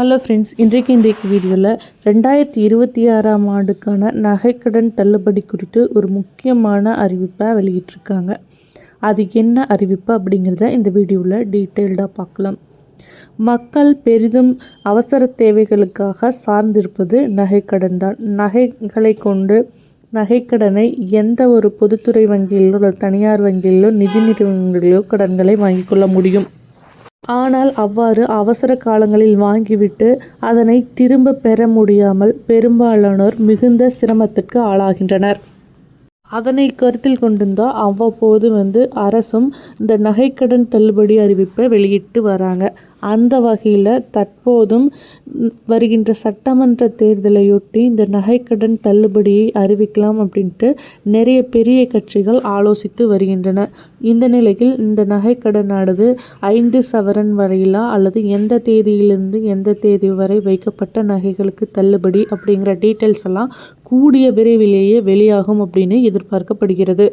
Hello friends இன்றைக்கு இந்த வீடியோவில் ரெண்டாயிரத்தி இருபத்தி ஆறாம் ஆண்டுக்கான நகைக்கடன் தள்ளுபடி குறித்து ஒரு முக்கியமான அறிவிப்பை வெளியிட்டிருக்காங்க. அது என்ன அறிவிப்பு அப்படிங்கிறத இந்த வீடியோவில் டீட்டெயில்டாக பார்க்கலாம். மக்கள் பெரிதும் அவசர தேவைகளுக்காக சார்ந்திருப்பது நகைக்கடன் தான். நகைகளை கொண்டு நகைக்கடனை எந்த ஒரு பொதுத்துறை வங்கியிலோ அல்லது தனியார் வங்கியிலோ நிதி நிறுவனங்களிலோ கடன்களை வாங்கிக்கொள்ள முடியும். ஆனால் அவ்வாறு அவசர காலங்களில் வாங்கிவிட்டு அதனை திரும்ப பெற முடியாமல் பெரும்பாலானோர் மிகுந்த சிரமத்திற்கு ஆளாகின்றனர். அதனை கருத்தில் கொண்டிருந்தால் அவ்வப்போது வந்து அரசும் இந்த நகைக்கடன் தள்ளுபடி அறிவிப்பை வெளியிட்டு வராங்க. அந்த வகையில் தற்போதும் வருகின்ற சட்டமன்ற தேர்தலையொட்டி இந்த நகைக்கடன் தள்ளுபடியை அறிவிக்கலாம் அப்படின்ட்டு நிறைய பெரிய கட்சிகள் ஆலோசித்து வருகின்றன. இந்த நிலையில் இந்த நகைக்கடனானது ஐந்து சவரன் வரையிலா அல்லது எந்த தேதியிலிருந்து எந்த தேதி வரை வைக்கப்பட்ட நகைகளுக்கு தள்ளுபடி அப்படிங்கிற டீட்டெயில்ஸ் எல்லாம் கூடிய விரைவிலேயே வெளியாகும் அப்படின்னு எதிர்பார்க்கப்படுகிறது.